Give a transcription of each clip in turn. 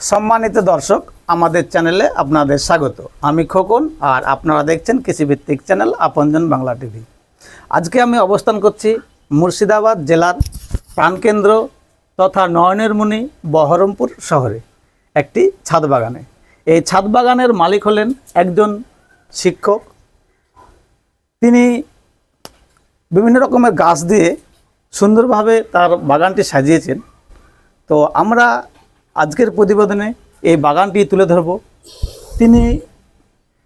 সম্মানিত দর্শক, আমাদের চ্যানেলে আপনাদের স্বাগত। আমি খোকন আর আপনারা দেখছেন কৃষিভিত্তিক চ্যানেল আপনজন বাংলা টিভি। আজকে আমি অবস্থান করছি মুর্শিদাবাদ জেলার প্রাণকেন্দ্র তথা নয়নের মুনি বহরমপুর শহরে, একটি ছাদ বাগানে। এই ছাদ বাগানের মালিক হলেন একজন শিক্ষক। তিনি বিভিন্ন রকমের গাছ দিয়ে সুন্দরভাবে তার বাগানটি সাজিয়েছেন। তো আমরা আজকের প্রতিবেদনে এই বাগানটি তুলে ধরব। তিনি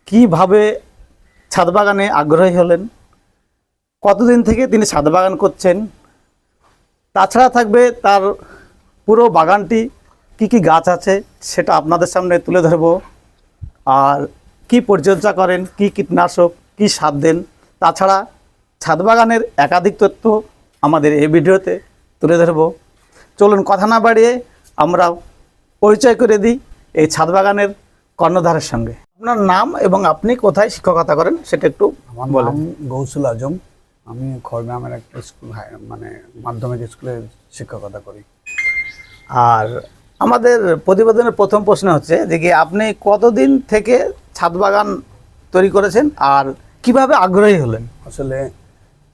কীভাবে ছাদ বাগানে আগ্রহী হলেন, কতদিন থেকে তিনি ছাদ বাগান করছেন, তাছাড়া থাকবে তার পুরো বাগানটি, কি কি গাছ আছে সেটা আপনাদের সামনে তুলে ধরব। আর কি পরিচর্যা করেন, কি কীটনাশক, কি সার দেন, তাছাড়া ছাদ বাগানের একাধিক তথ্য আমাদের এই ভিডিওতে তুলে ধরব। চলুন কথা না বাড়িয়ে আমরা পরিচয় করে দিই এই ছাদ বাগানের কর্ণধারের সঙ্গে। আপনার নাম এবং আপনি কোথায় শিক্ষকতা করেন সেটা একটু আমার বলেন। গৌসুল আজম। আমি খড়গ্রামের একটা স্কুল মানে মাধ্যমিক স্কুলে শিক্ষকতা করি। আর আমাদের প্রতিবেদনের প্রথম প্রশ্ন হচ্ছে যে কি আপনি কতদিন থেকে ছাদ বাগান তৈরি করেছেন আর কীভাবে আগ্রহী হলেন? আসলে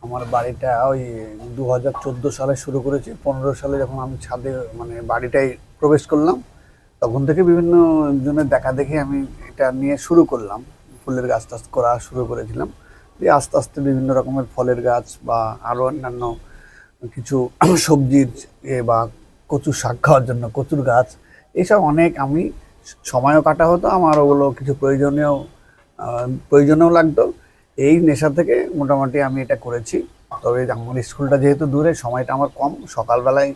আমার বাড়িটা ওই দু হাজার চোদ্দ সালে শুরু করেছি। পনেরো সালে যখন আমি ছাদে মানে বাড়িটাই প্রবেশ করলাম তখন থেকে বিভিন্ন জনের দেখা দেখে আমি এটা নিয়ে শুরু করলাম। ফুলের গাছ টাছ করা শুরু করেছিলাম। দিয়ে আস্তে আস্তে বিভিন্ন রকমের ফলের গাছ বা আরও অন্যান্য কিছু সবজির বা কচু শাক খাওয়ার জন্য কচুর গাছ এইসব অনেক আমি সময়ও কাটা হতো আমার ওগুলো কিছু প্রয়োজনীয় প্রয়োজনও লাগতো। এই নেশা থেকে মোটামুটি আমি এটা করেছি। তবে আমার স্কুলটা যেহেতু দূরে, সময়টা আমার কম। সকালবেলায়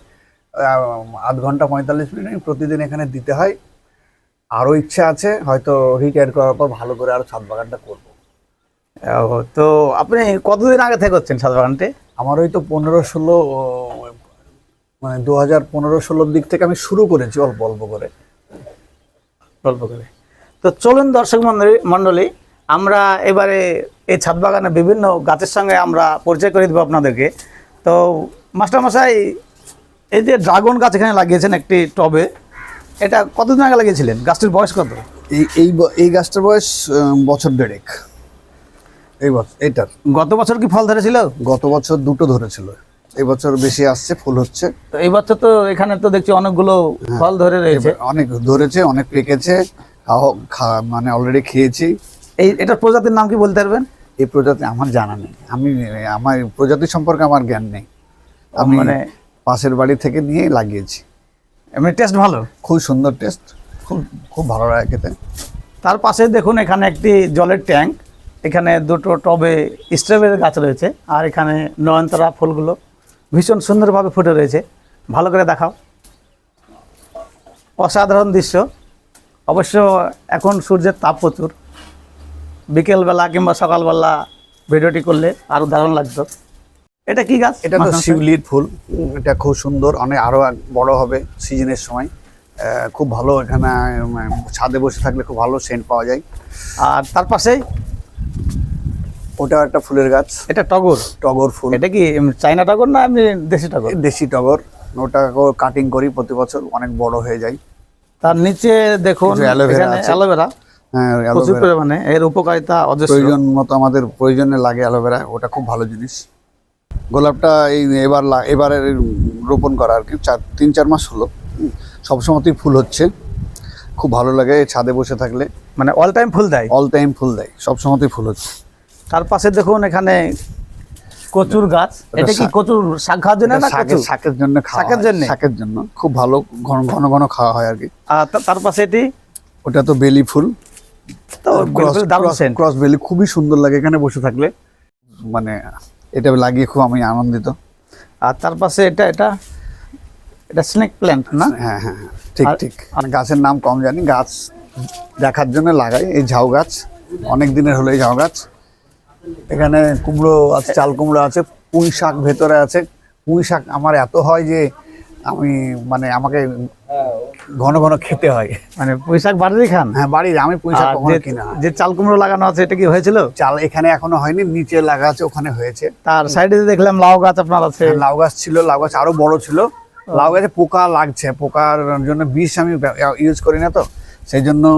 আধ ঘণ্টা পঁয়তাল্লিশ মিনিট আমি প্রতিদিন এখানে দিতে হয়। আরও ইচ্ছা আছে হয়তো রিটায়ার করার পর ভালো করে আরও ছাদ বাগানটা করব। তো আপনি কতদিন আগে থেকে করছেন ছাদ বাগানটি? আমার ওই তো পনেরো ষোলো মানে দু হাজার পনেরো ষোলোর দিক থেকে আমি শুরু করেছি অল্প অল্প করে। অল্প করে। তো চলুন দর্শক মন্ডলী মণ্ডলী আমরা এবারে এই ছাদ বাগানে বিভিন্ন গাছের সঙ্গে আমরা পরিচয় করে দেবো আপনাদেরকে। তো মাস্টারমশাই এই যে ড্রাগন গাছ এখানে লাগিয়েছেন একটি টবে এটা কতদিন আগে লাগিয়েছিলেন? গাছটির বয়স কত? এই এই এই গাছটার বয়স বছর দেড়েক। এই বছর এইটার। গত বছর কি ফল ধরেছিল? গত বছর দুটো ধরেছিল। এই বছর বেশি আসছে ফুল হচ্ছে। তো এই বছর তো এখানে তো দেখছি অনেকগুলো ফল ধরে রয়েছে। অনেক ধরেছে অনেক পেকেছে খাও- খা- মানে অলরেডি খেয়েছি। এই এটার প্রজাতির নাম কি বলতে পারবেন? এই প্রজাতি আমার জানা নেই। আমি আমার প্রজাতি সম্পর্কে আমার জ্ঞান নেই। আমি মানে পাশের বাড়ি থেকে নিয়ে লাগিয়েছি। এমনি টেস্ট ভালো? খুব সুন্দর টেস্ট খুব খুব ভালো লাগে খেতে। তার পাশে দেখুন এখানে একটি জলের ট্যাঙ্ক এখানে দুটো টবে স্ট্রবেরি গাছ রয়েছে আর এখানে নয়নতারা ফুলগুলো ভীষণ সুন্দরভাবে ফুটে রয়েছে। ভালো করে দেখাও। অসাধারণ দৃশ্য। অবশ্য এখন সূর্যের তাপ প্রচুর। বিকেলবেলা কিংবা সকালবেলা ভিডিওটি করলে আরও দারুণ লাগতো। এটা কি গাছ? এটা তো শিউলির ফুল। এটা খুব সুন্দর। অনেক আরও বড় হবে সিজনের সময়। খুব ভালো এখানে ছাদে বসে থাকলে খুব ভালো সেন্ট পাওয়া যায়। আর তার পাশেই? ওটা একটা ফুলের গাছ। এটা টগর? টগর ফুল। এটা কি চাইনা টগর না আমি দেশি টগর? দেশি টগর। ওটা কাটিং করি প্রতি বছর অনেক বড় হয়ে যায়। তার নিচে দেখুন অ্যালোভেরা অ্যালোভেরা হ্যাঁ প্রচুর পরিমাণে। এর উপকারিতা প্রয়োজন মতো আমাদের প্রয়োজনে লাগে অ্যালোভেরা ওটা খুব ভালো জিনিস। গোলাপটা এই এবার এবারে রোপণ করা আর কি। চার তিন চার মাস হলো। সবসময়তেই ফুল হচ্ছে। খুব ভালো লাগে ছাদে বসে থাকলে। মানে অল টাইম ফুল দেয়? অল টাইম ফুল দেয়। সবসময়তেই ফুল হচ্ছে। তার পাশে দেখুন এখানে কচুর গাছ। এটা কি কচুর শাক খাওয়ার জন্য না শাকের শাকের জন্য শাকের জন্যে? শাকের জন্য। খুব ভালো ঘন ঘন ঘন খাওয়া হয় আর কি। আর তার পাশে এটি? ওটা তো বেলি ফুল। তো। ক্রস বেলি খুবই সুন্দর লাগে এখানে বসে থাকলে। মানে এটা লাগিয়ে খুব আমি আনন্দিত। আর তার পাশে এটা এটা এটা স্নেক প্ল্যান্ট না? হ্যাঁ হ্যাঁ হ্যাঁ, ঠিক ঠিক। আর গাছের নাম কম জানি গাছ দেখার জন্য লাগাই এই ঝাউ গাছ অনেক দিনের হলো এই ঝাউ গাছ। এখানে কুমড়ো আছে চাল কুমড়ো আছে পুঁই শাক ভেতরে আছে। পুঁই শাক আমার এত হয় যে আমি মানে আমাকে ঘন ঘন খেতে হয়। মানে পুঁইশাক বাড়িরই খান? হ্যাঁ বাড়ির আমি পুঁই শাক কখনো যে- কিনা যে চাল কুমড়ো লাগানো আছে এটা কি হয়েছিল? চাল এখানে এখনও হয়নি নিচে লাগা আছে ওখানে হয়েছে। তার সাইডে দেখলাম লাউ গাছ আপনার আছে। লাউ গাছ ছিল লাউ গাছ আরও বড় ছিল। লাউ গাছে পোকা লাগছে পোকার জন্য বিষ আমি ইউজ করি না তো। সেই জন্য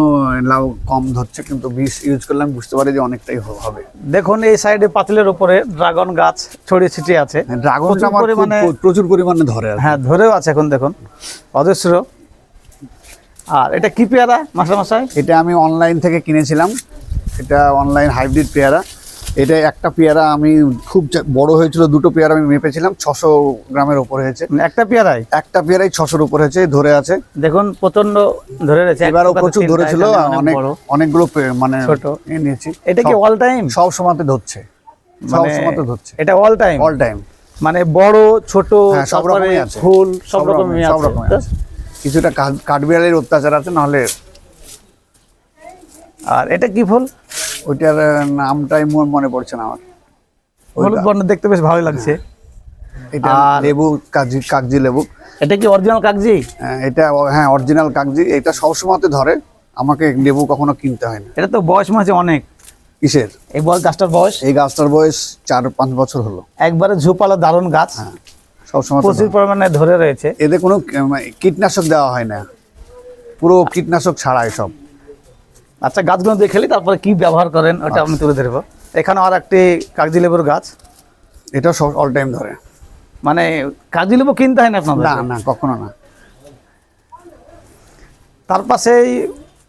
লাউ কম ধরছে কিন্তু বিষ ইউজ করলে আমি বুঝতে পারি যে অনেকটাই হবে। দেখুন এই সাইডে পাতিলের উপরে ড্রাগন গাছ ছড়িয়ে ছিটিয়ে আছে। ড্রাগন আমার পরিমাণে- প্রচুর পরিমাণে ধরে হ্যাঁ ধরেও আছে এখন দেখুন। অজস্র। আর এটা কি পেয়ারা মাস্টারমশাই? এটা আমি অনলাইন থেকে কিনেছিলাম। এটা অনলাইন হাইব্রিড পেয়ারা। এটা একটা পেয়ারা আমি খুব বড় হয়েছিল দুটো পেয়ারা আমি মেপেছিলাম ছশো গ্রামের উপর হয়েছে। মানে একটা পেয়ারাই? একটা পেয়ারাই ছশোর উপর হয়েছে ধরে আছে। দেখুন প্রচণ্ড ধরে রয়েছে। এবারও প্রচুর ধরেছিল অনেক। অনেকগুলো মানে ছোট। এ নিয়েছি। এটা কি অল টাইম সব সময়তে ধরছে। সব মানে সময়তে ধরছে। এটা অল টাইম অল টাইম মানে বড় ছোট হ্যাঁ, সব আছে। ফুল সব রকমের- সব রকমের আছে। কিছুটা কাঠ- কাঠবিড়ালির অত্যাচার আছে নাহলে আর এটা কি ফুল? ওইটার নামটাই মনে পড়ছে না আমার। হলুদ বর্ণ দেখতে বেশ ভালোই লাগছে। এটা লেবু কাগজি কাগজি লেবু। এটা কি অরিজিনাল কাগজি? হ্যাঁ, এটা হ্যাঁ অরিজিনাল কাগজি। এটা সবসময়তে ধরে। আমাকে লেবু কখনো কিনতে হয় না। এটা তো বয়স মাঝে অনেক। কিসের? এই গাছটার বয়স? এই গাছটার বয়স চার পাঁচ বছর হলো। একবারে ঝোপালো দারুণ গাছ। হ্যাঁ। সবসময় প্রচুর পরিমাণে ধরে রয়েছে। এতে কোনো মানে কীটনাশক দেওয়া হয় না। পুরো কীটনাশক ছাড়া সব আচ্ছা গাছগুলো দেখেলি তারপরে কি ব্যবহার করেন ওটা আমি তুলে ধরবো। এখানে আর একটি কাগজি লেবুর গাছ। এটা সব অল টাইম ধরে। মানে কাগজি লেবু কিনতে হয় না আপনাদের? না না কখনো না। তার পাশেই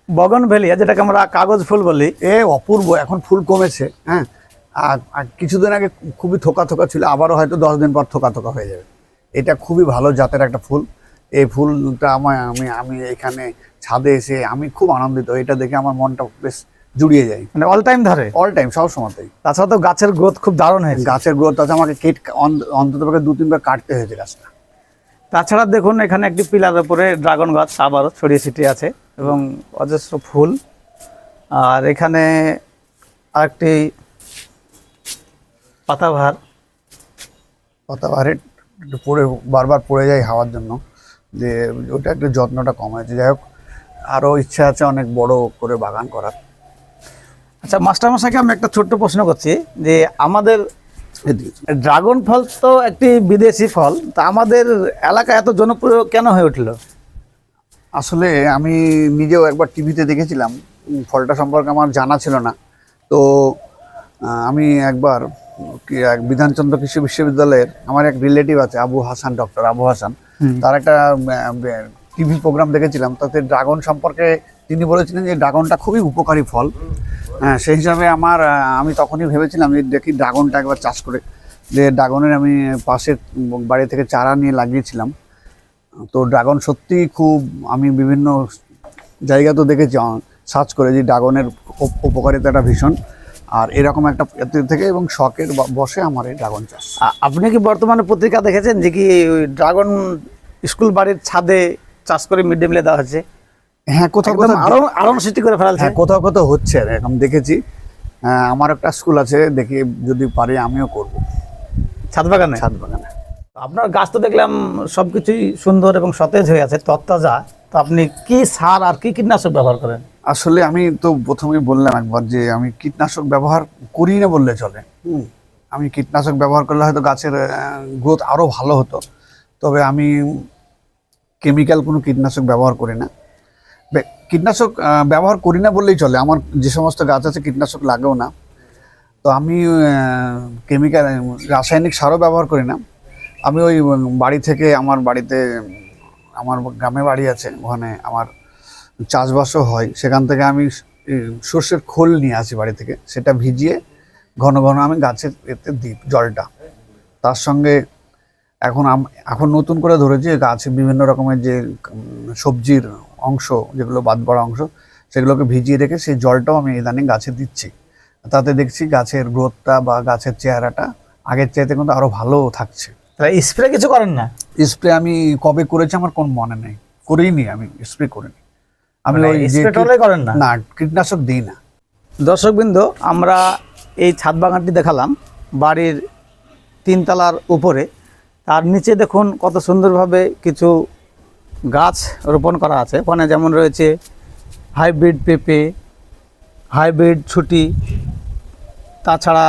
বগন ভেলিয়া যেটাকে আমরা কাগজ ফুল বলি। এ অপূর্ব এখন ফুল কমেছে হ্যাঁ। আর আর কিছুদিন আগে খুবই থোকা থোকা ছিল আবারও হয়তো দশ দিন পর থোকা থোকা হয়ে যাবে। এটা খুবই ভালো জাতের একটা ফুল। এই ফুলটা আমার আমি আমি এখানে ছাদে এসে আমি খুব আনন্দিত। এটা দেখে আমার মনটা বেশ জুড়িয়ে যায়। মানে অল টাইম ধরে? অল টাইম সব সময়তেই। তাছাড়া তো গাছের গ্রোথ খুব দারুণ হয়েছে। গাছের গ্রোথ আছে আমাকে কেট অন্তত দু তিনবার কাটতে হয়েছে গাছটা। তাছাড়া দেখুন এখানে একটি পিলার উপরে ড্রাগন গাছ আবারও ছড়িয়ে ছিটিয়ে আছে এবং অজস্র ফুল। আর এখানে আরেকটি পাতাভার পাতাবাহারে একটু পড়ে বারবার পড়ে যায় হাওয়ার জন্য যে ওটা একটু যত্নটা কম হয়েছে। যাই হোক আরও ইচ্ছা আছে অনেক বড় করে বাগান করার। আচ্ছা মাস্টারমশাইকে আমি একটা ছোট্ট প্রশ্ন করছি যে আমাদের ড্রাগন ফল তো একটি বিদেশি ফল তা আমাদের এলাকা এত জনপ্রিয় কেন হয়ে উঠল? আসলে আমি নিজেও একবার টিভিতে দেখেছিলাম ফলটা সম্পর্কে আমার জানা ছিল না। তো আমি একবার বিধানচন্দ্র কৃষি বিশ্ববিদ্যালয়ের আমার এক রিলেটিভ আছে আবু হাসান ডক্টর আবু হাসান। তার একটা টিভি প্রোগ্রাম দেখেছিলাম। তাতে ড্রাগন সম্পর্কে তিনি বলেছিলেন যে ড্রাগনটা খুবই উপকারী ফল। হ্যাঁ সেই হিসাবে আমার আমি তখনই ভেবেছিলাম যে দেখি ড্রাগনটা একবার চাষ করে। যে ড্রাগনের আমি পাশের বাড়ি থেকে চারা নিয়ে লাগিয়েছিলাম। তো ড্রাগন সত্যি খুব আমি বিভিন্ন জায়গা তো দেখেছি সার্চ করে যে ড্রাগনের উপ- উপকারিতাটা ভীষণ। আর এরকম একটা থেকে এবং শখের বসে আমার এই ড্রাগন চাষ। আপনি কি বর্তমানে পত্রিকা দেখেছেন যে কি ড্রাগন স্কুল বাড়ির ছাদে চাষ করে মিড ডে মিলে দেওয়া হচ্ছে? হ্যাঁ কোথাও কোথাও আরও আরও সৃষ্টি করে ফেলছে হ্যাঁ কোথাও কোথাও হচ্ছে এরকম দেখেছি। আমার একটা স্কুল আছে দেখি যদি পারি আমিও করব। ছাদ বাগানে? ছাদ বাগানে। আপনার গাছ তো দেখলাম সবকিছুই সুন্দর এবং সতেজ হয়ে আছে তত্তাজা তো আপনি কি সার আর কি কীটনাশক ব্যবহার করেন? আসলে আমি তো প্রথমেই বললাম একবার যে আমি কীটনাশক ব্যবহার করি না বললে চলে। আমি কীটনাশক ব্যবহার করলে হয়তো গাছের গ্রোথ আরও ভালো হতো। তবে আমি কেমিক্যাল কোনো কীটনাশক ব্যবহার করি না। কীটনাশক ব্যবহার করি না বললেই চলে। আমার যে সমস্ত গাছ আছে কীটনাশক লাগেও না। তো আমি কেমিক্যাল রাসায়নিক সারও ব্যবহার করি না। আমি ওই বাড়ি থেকে আমার বাড়িতে আমার গ্রামে বাড়ি আছে ওখানে আমার চাষবাসও হয় সেখান থেকে আমি সর্ষের খোল নিয়ে আসি বাড়ি থেকে সেটা ভিজিয়ে ঘন ঘন আমি গাছের এতে দিই জলটা। তার সঙ্গে এখন এখন নতুন করে ধরেছি গাছে বিভিন্ন রকমের যে সবজির অংশ যেগুলো বাদ পড়া অংশ সেগুলোকে ভিজিয়ে রেখে সেই জলটাও আমি ইদানিং গাছে দিচ্ছি। তাতে দেখছি গাছের গ্রোথটা বা গাছের চেহারাটা আগের চাইতে কিন্তু আরও ভালো থাকছে। স্প্রে কিছু করেন না? স্প্রে আমি কবে করেছি আমার কোন মনে নেই। করিনি আমি স্প্রে করিনি। আমি মানে ওই স্প্রে করেন না? না কীটনাশক দিই না। দর্শকবৃন্দ আমরা এই ছাদ বাগানটি দেখালাম বাড়ির তিনতলার উপরে। তার নিচে দেখুন কত সুন্দরভাবে কিছু গাছ রোপণ করা আছে। ওখানে যেমন রয়েছে হাইব্রিড পেঁপে হাইব্রিড ছুটি তাছাড়া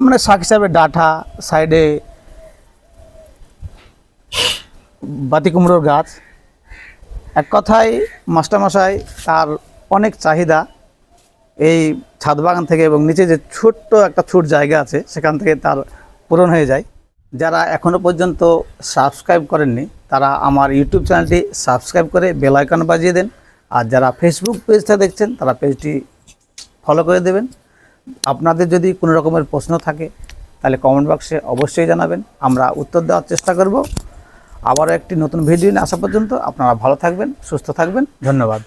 মানে শাক হিসাবে ডাঁটা সাইডে বাতি কুমড়োর গাছ। এক কথায় মাস্টারমশাই, তার অনেক চাহিদা এই ছাদ বাগান থেকে এবং নিচে যে ছোট্ট একটা ছোট জায়গা আছে, সেখান থেকে তার পূরণ হয়ে যায়। যারা এখনও পর্যন্ত সাবস্ক্রাইব করেননি, তারা আমার ইউটিউব চ্যানেলটি সাবস্ক্রাইব করে বেল আইকন বাজিয়ে দেন। আর যারা ফেসবুক পেজটা দেখছেন, তারা পেজটি ফলো করে দেবেন। আপনাদের যদি কোনো রকমের প্রশ্ন থাকে, তাহলে কমেন্ট বক্সে অবশ্যই জানাবেন। আমরা উত্তর দেওয়ার চেষ্টা করব। আবারও একটি নতুন ভিডিও নিয়ে আসা পর্যন্ত আপনারা ভালো থাকবেন সুস্থ থাকবেন। ধন্যবাদ।